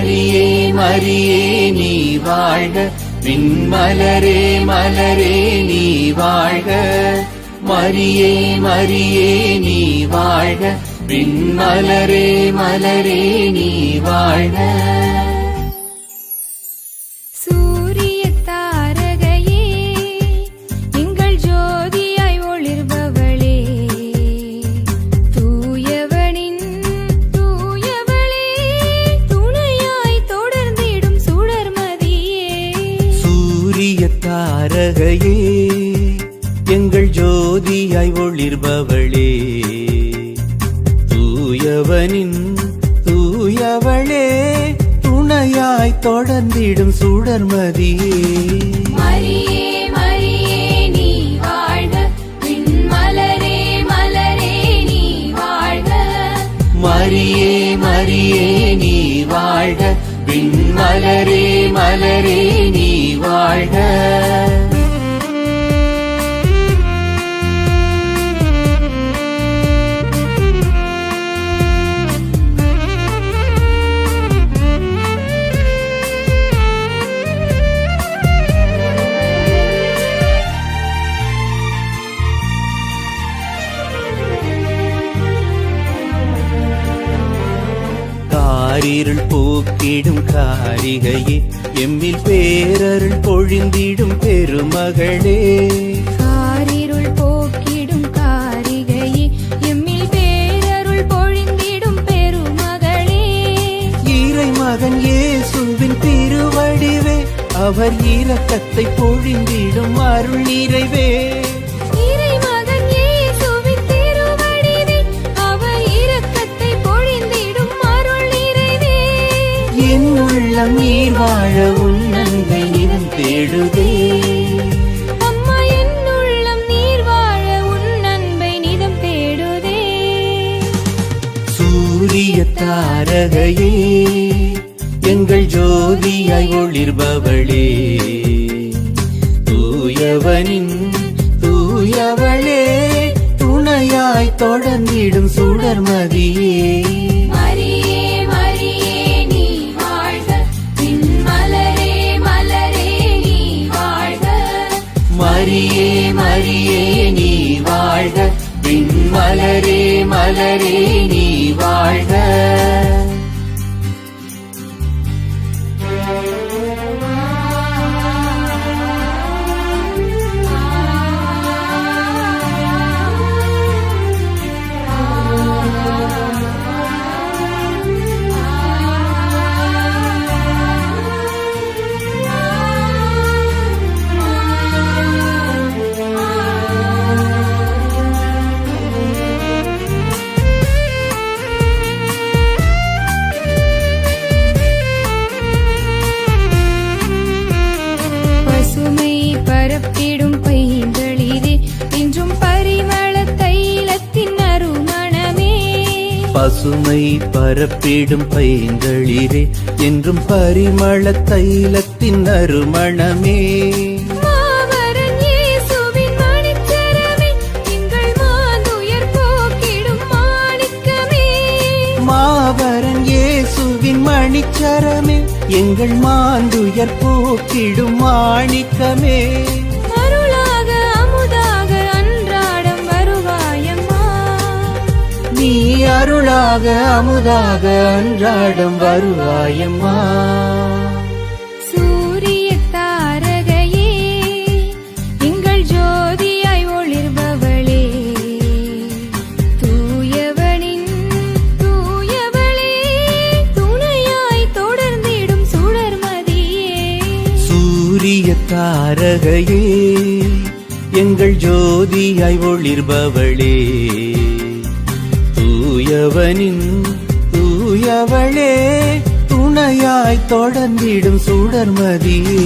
மரியே மரியே நீ வாழ்க. விண்மலரே மலரே நீ வாழ்க. மரியே மரியே நீ வாழ்க. விண்மலரே மலரே நீ வாழ்க. தாரகையே எங்கள் ஜோதியாய் ஒளிர்பவளே. தூயவனின் தூயவளே துணையாய் தொடர்ந்திடும் சுடர்மதியே. மரியே மரியே நீ வாழ்க. விண்மலரே மலரே நீ வாழ்க. காரிருள் போக்கிடும் காரிகையே எம்மில் பேரருள் பொழிந்திடும் பெருமகளே. காரிருள் போக்கிடும் காரிகையே எம்மில் பேரருள் பொழிந்திடும் பெருமகளே. இறை மகன் இயேசுவின் திருவடிவே அவர் இரக்கத்தை பொழிந்திடும் அருள் நிறைவே. என் உள்ளம் நீர் வாழ நன்மை நிறம் தேடுதே. தாரகையே எங்கள் ஜோதியாய் ஒளிர்பவளே. தூயவனின் தூயவளே துணையாய் தொடர்ந்திடும் சுடர்மதியே. மலரே மலரே நீ வாழ்க. பசுமை பரப்பிடும் பைங்களிரே என்றும் பரிமள தைலத்தின் அருமணமே. மாவரன் இயேசுவின் மணிச்சரமே எங்கள் மாந்துயர் போக்கிடும் மாணிக்கமே. அருளாக அமுதாக அன்றாடம் வருவாயம்மா. சூரிய தாரகையே எங்கள் ஜோதியாய் ஒளிர்பவளே. தூயவனின் தூயவளே துணையாய் தொடர்ந்திடும் சுடர்மதியே சூரிய தாரகையே எங்கள் ஜோதியாய் ஒளிர்பவளே. தூயவனின் தூயவளே துணையாய் தொடர்ந்திடும் சுடர்மதியே.